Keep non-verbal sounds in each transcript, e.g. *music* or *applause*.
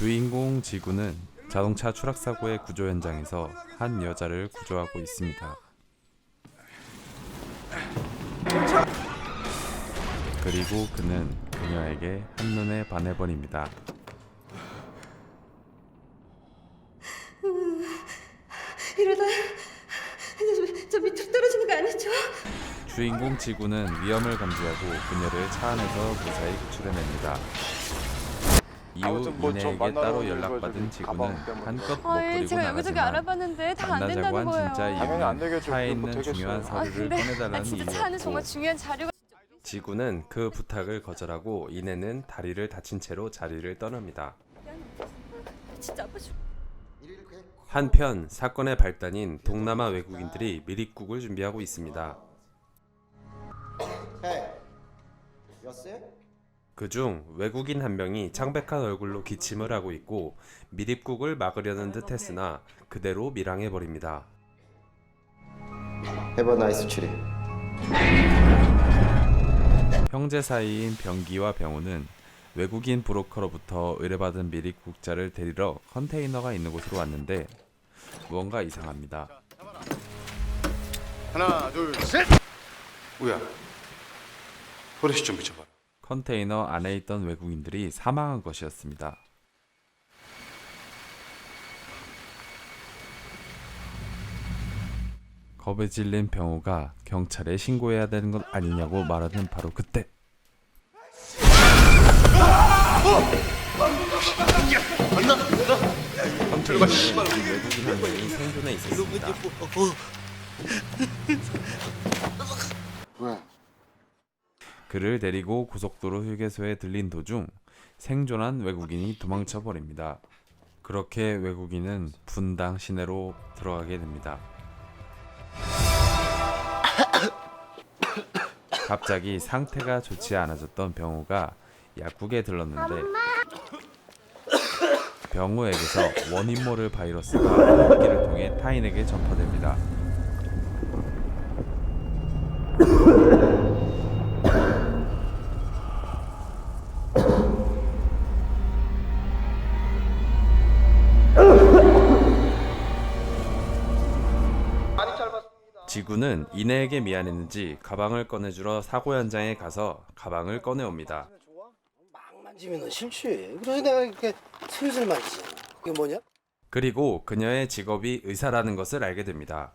주인공 지구는 자동차 추락 사고의 구조 현장에서 한 여자를 구조하고 있습니다. 그리고 그는 그녀에게 한눈에 반해버립니다. 이러다 저, 저 밑으로 떨어지는 거 아니죠? 주인공 지구는 위험을 감지하고 그녀를 차 안에서 무사히 구출해냅니다. 이후 아무튼 뭐저 이내에게 만나러 따로 오는 연락받은 거지. 지구는 가방 때문에. 한껏 못 아이 부리고 제가 여기저기 나가지만 알아봤는데 다 안 만나자고 된다는 한 거예요. 진짜 당연히 안 이유는 되겠죠. 차에 그거 있는 되겠어요. 중요한 아, 서류를 근데 꺼내달라는 아 진짜 차 안에 정말 이유였고 중요한 자료가 지구는 그 부탁을 거절하고 이내는 다리를 다친 채로 자리를 떠납니다. 진짜 아파 죽. 한편 사건의 발단인 동남아 외국인들이 미립국을 준비하고 있습니다. Hey, 여세? 그중 외국인 한 명이 창백한 얼굴로 기침을 하고 있고 미립국을 막으려는 듯 했으나 그대로 밀항해 버립니다. Have a nice trip. 형제 사이인 병기와 병우는 외국인 브로커로부터 의뢰받은 미립국자를 데리러 컨테이너가 있는 곳으로 왔는데 무언가 이상합니다. 하나, 둘, 셋. 우야. 후레쉬 좀 비춰봐. 컨테이너 안에 있던 외국인들이 사망한 것이었습니다. 겁에 질린 병우가 경찰에 신고해야 되는 것 아니냐고 말하는 바로 그때 컨테이너에 외국인 한 명이 생존해 있었습니다. 왜? 그를 데리고 고속도로 휴게소에 들린 도중 생존한 외국인이 도망쳐 버립니다. 그렇게 외국인은 분당 시내로 들어가게 됩니다. 갑자기 상태가 좋지 않아졌던 병우가 약국에 들렀는데 병우에게서 원인 모를 바이러스가 공기를 통해 타인에게 전파됩니다. 지구는 이내에게 미안했는지 가방을 꺼내주러 사고 현장에 가서 가방을 꺼내옵니다. 막 만지면 싫지. 그래서 내가 이렇게 슬슬 만지잖아. 그게 뭐냐? 그리고 그녀의 직업이 의사라는 것을 알게 됩니다.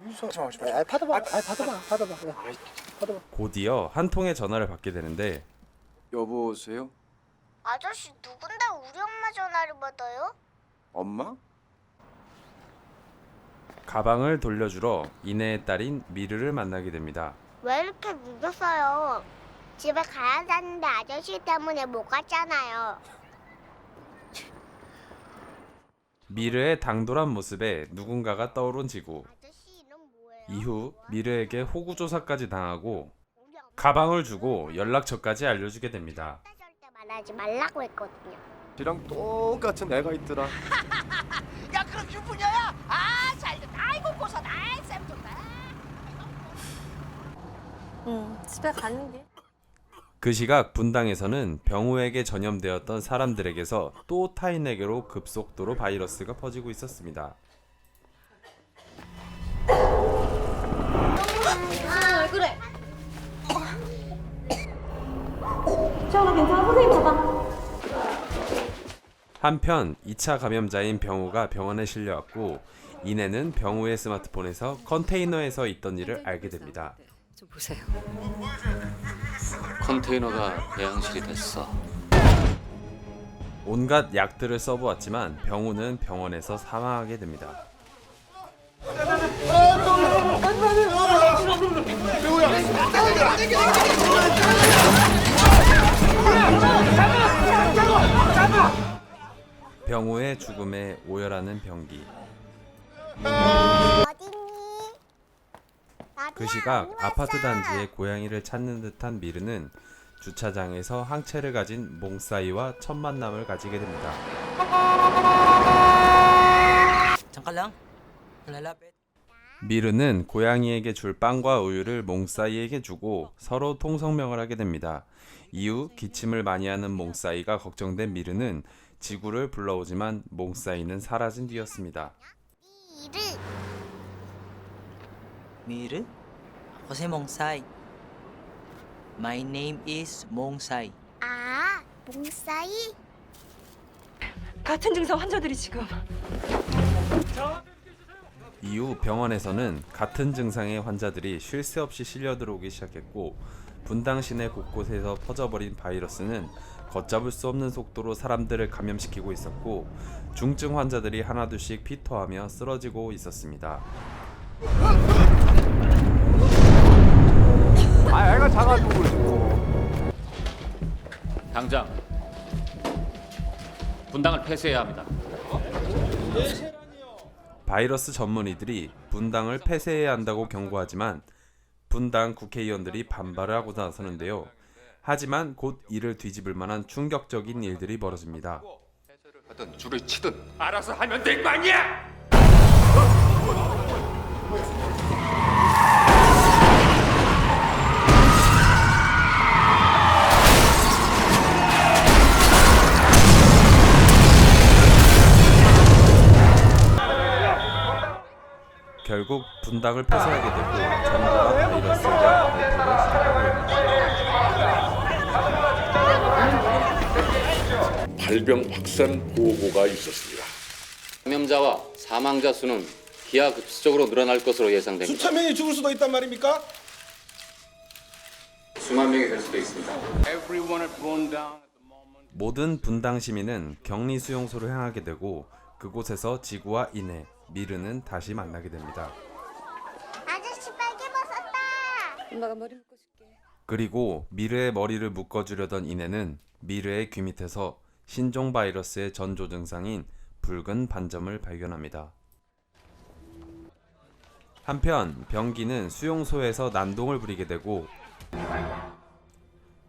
아, 받아봐. 아, 받아봐. 받아봐. 야, 받아봐. 곧이어 한 통의 전화를 받게 되는데 여보세요? 아저씨 누군데 우리 엄마 전화를 받아요? 엄마? 가방을 돌려주러 이내의 딸인 미르를 만나게 됩니다. 왜 이렇게 늦었어요? 집에 가야 하는데 아저씨 때문에 못 갔잖아요. 미르의 당돌한 모습에 누군가가 떠오른 지구. 아저씨 이름 뭐예요? 이후 미르에게 호구 조사까지 당하고 우리 엄마 가방을 주고 연락처까지 알려주게 됩니다. 절대 말하지 말라고 했거든요. 지랑 똑같은 애가 있더라. *laughs* 야 그럼 유부녀야? 아 잘됐다 아이고 고사다 아이 쌤 좋다 응 집에 가는 게. 그 시각 분당에서는 병우에게 전염되었던 사람들에게서 또 타인에게로 급속도로 바이러스가 퍼지고 있었습니다. 아 그래. 시원아 괜찮아 선생님 봐봐. 한편 2차 감염자인 병우가 병원에 실려왔고 이내는 병우의 스마트폰에서 컨테이너에서 있던 일을 알게 됩니다. 좀 보세요. 컨테이너가 배양실이 됐어. 온갖 약들을 써보았지만 병우는 병원에서 사망하게 됩니다. 병우의 죽음에 오열하는 병기. 어딨니? 그 시각 아파트 단지에 고양이를 찾는 듯한 미르는 주차장에서 항체를 가진 몽사이와 첫 만남을 가지게 됩니다. 잠깐 lalapit 미르는 고양이에게 줄 빵과 우유를 몽사이에게 주고 서로 통성명을 하게 됩니다. 이후 기침을 많이 하는 몽사이가 걱정된 미르는 지구를 불러오지만 몽사이는 사라진 뒤였습니다. 이르 미르? 호세 몽사이. My name is 몽사이. 아 몽사이 같은 증상 환자들이 지금 이후 병원에서는 같은 증상의 환자들이 쉴 새 없이 실려 들어오기 시작했고 분당 시내 곳곳에서 퍼져버린 바이러스는 걷잡을 수 없는 속도로 사람들을 감염시키고 있었고 중증 환자들이 하나둘씩 피토하며 쓰러지고 있었습니다. 아 애가 작아지고 그러고 당장 분당을 폐쇄해야 합니다. 바이러스 전문의들이 분당을 폐쇄해야 한다고 경고하지만 분당 국회의원들이 반발을 하고 나서는데요. 하지만 곧 이를 뒤집을 만한 충격적인 일들이 벌어집니다. 하든 줄을 치든 알아서 하면 될 거 아니야! 분당을 폐쇄하게 되고 전부가 바이러스에 대한 발표를 시작하게 됩니다. 발병 확산 보고가 있었습니다. 감염자와 사망자 수는 기하급수적으로 늘어날 것으로 예상됩니다. 수천 명이 죽을 수도 있단 말입니까? 수만 명이 될 수도 있습니다. 모든 분당 시민은 격리 수용소를 향하게 되고 그곳에서 지구와 인해 미르는 다시 만나게 됩니다. 아저씨 빨개 벗었다 엄마가 머리 묶어 줄게 그리고 미르의 머리를 묶어주려던 인해는 미르의 귀 밑에서 신종 바이러스의 전조 증상인 붉은 반점을 발견합니다. 한편 병기는 수용소에서 난동을 부리게 되고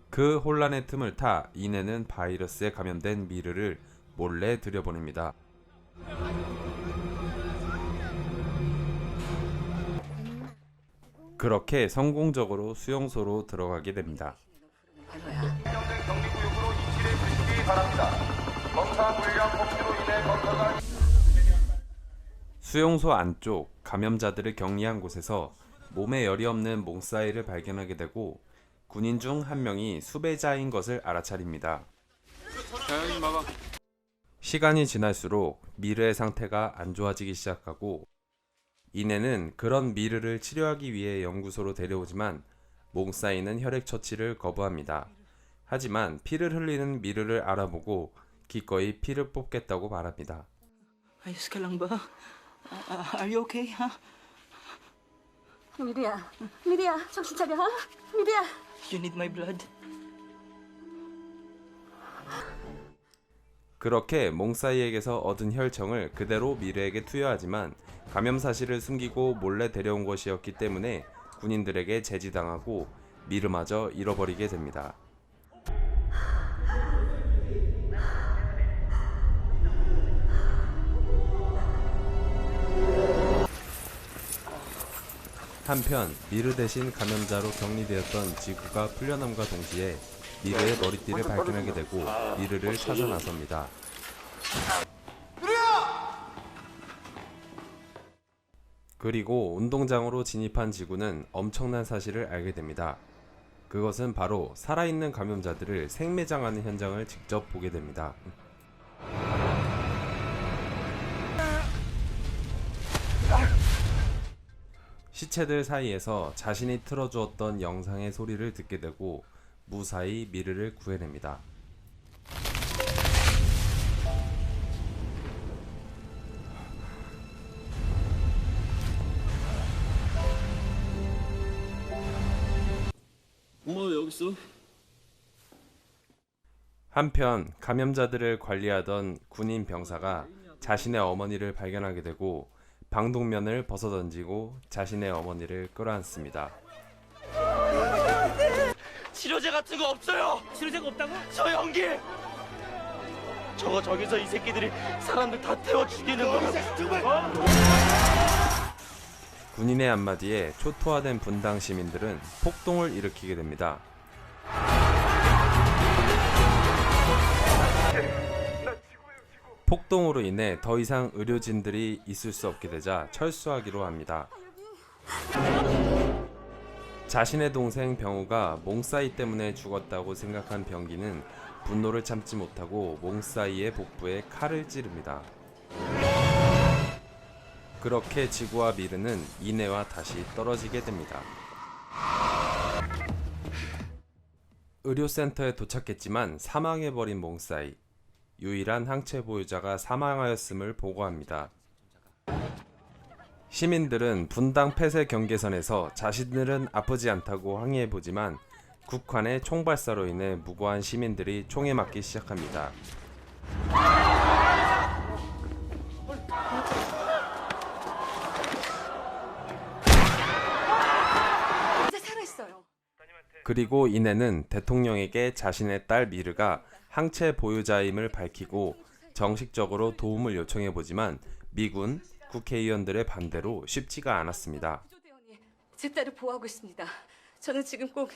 그 혼란의 틈을 타 인해는 바이러스에 감염된 미르를 몰래 들여보냅니다. 그렇게 성공적으로 수용소로 들어가게 됩니다. 수용소 안쪽 감염자들을 격리한 곳에서 몸에 열이 없는 몽사이를 발견하게 되고 군인 중 한 명이 수배자인 것을 알아차립니다. 시간이 지날수록 미르의 상태가 안 좋아지기 시작하고 이내는 그런 미르를 치료하기 위해 연구소로 데려오지만 몽사이는 혈액 처치를 거부합니다. 하지만 피를 흘리는 미르를 알아보고 기꺼이 피를 뽑겠다고 말합니다. ayos ka lang ba? Are you okay, ha? 미리야 미리야 정신 차려 어? 미리야 You need my blood. 그렇게 몽사이에게서 얻은 혈청을 그대로 미르에게 투여하지만 감염 사실을 숨기고 몰래 데려온 것이었기 때문에 군인들에게 제지당하고 미르마저 잃어버리게 됩니다. 한편 미르 대신 감염자로 격리되었던 지구가 풀려남과 동시에 미르의 머리띠를 발견하게 되고 미르를 찾아 나섭니다. 그리고 운동장으로 진입한 지구는 엄청난 사실을 알게 됩니다. 그것은 바로 살아있는 감염자들을 생매장하는 현장을 직접 보게 됩니다. 시체들 사이에서 자신이 틀어주었던 영상의 소리를 듣게 되고 무사히 미르를 구해냅니다. 왜 여기 있어? 한편 감염자들을 관리하던 군인 병사가 자신의 어머니를 발견하게 되고 방독면을 벗어던지고 자신의 어머니를 끌어안습니다. 치료제 같은 거 없어요. 치료제가 없다고? 저 연기. 저거 저기서 이 새끼들이 사람들 다 태워 죽이는 거야. 정말. 군인의 한마디에 초토화된 분당 시민들은 폭동을 일으키게 됩니다. 폭동으로 인해 더 이상 의료진들이 있을 수 없게 되자 철수하기로 합니다. 자신의 동생 병우가 몽사이 때문에 죽었다고 생각한 병기는 분노를 참지 못하고 몽사이의 복부에 칼을 찌릅니다. 그렇게 지구와 미르는 이내와 다시 떨어지게 됩니다. 의료센터에 도착했지만 사망해버린 몽사이. 유일한 항체 보유자가 사망하였음을 보고합니다. 시민들은 분당 폐쇄 경계선에서 자신들은 아프지 않다고 항의해보지만 국환의 총발사로 인해 무고한 시민들이 총에 맞기 시작합니다. 그리고 이내는 대통령에게 자신의 딸 미르가 항체 보유자임을 밝히고 정식적으로 도움을 요청해 보지만 미군 국회의원들의 반대로 쉽지가 않았습니다. 제 딸을 보호하고 있습니다. 저는 지금 꼭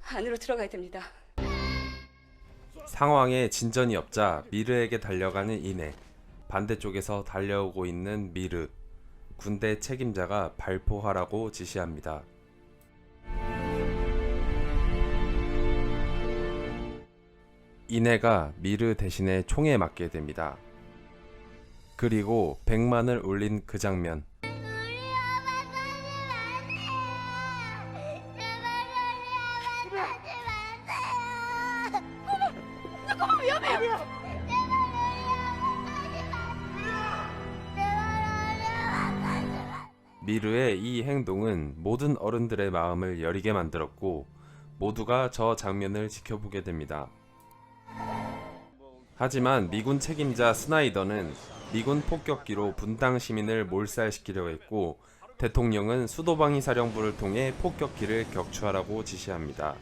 안으로 들어가야 됩니다. 상황에 진전이 없자 미르에게 달려가는 이내 반대쪽에서 달려오고 있는 미르 군대 책임자가 발포하라고 지시합니다. 이내가 미르 대신에 총에 맞게 됩니다. 그리고 백만을 울린 그 장면 미르의 이 행동은 모든 어른들의 마음을 여리게 만들었고 모두가 저 장면을 지켜보게 됩니다. 하지만 미군 책임자 스나이더는 미군 폭격기로 분당 시민을 몰살시키려 했고 대통령은 수도방위 사령부를 통해 폭격기를 격추하라고 지시합니다.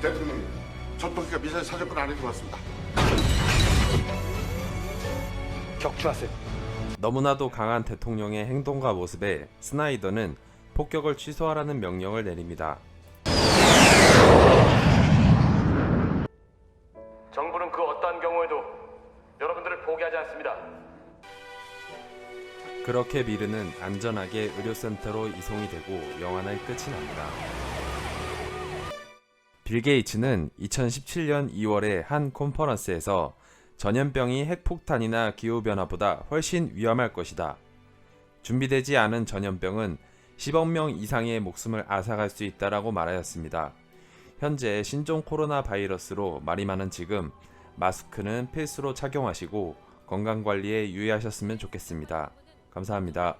대통령님, 전투기가 미사일 사정권 안에 들어왔습니다. 격추하세요. 너무나도 강한 대통령의 행동과 모습에 스나이더는 폭격을 취소하라는 명령을 내립니다. 정부는 그 어떠한 경우에도 여러분들을 포기하지 않습니다. 그렇게 미르는 안전하게 의료센터로 이송이 되고 영화는 끝이 납니다. 빌 게이츠는 2017년 2월에 한 컨퍼런스에서 전염병이 핵폭탄이나 기후변화보다 훨씬 위험할 것이다. 준비되지 않은 전염병은 10억 명 이상의 목숨을 앗아갈 수 있다라고 말하였습니다. 현재 신종 코로나 바이러스로 말이 많은 지금 마스크는 필수로 착용하시고 건강 관리에 유의하셨으면 좋겠습니다. 감사합니다.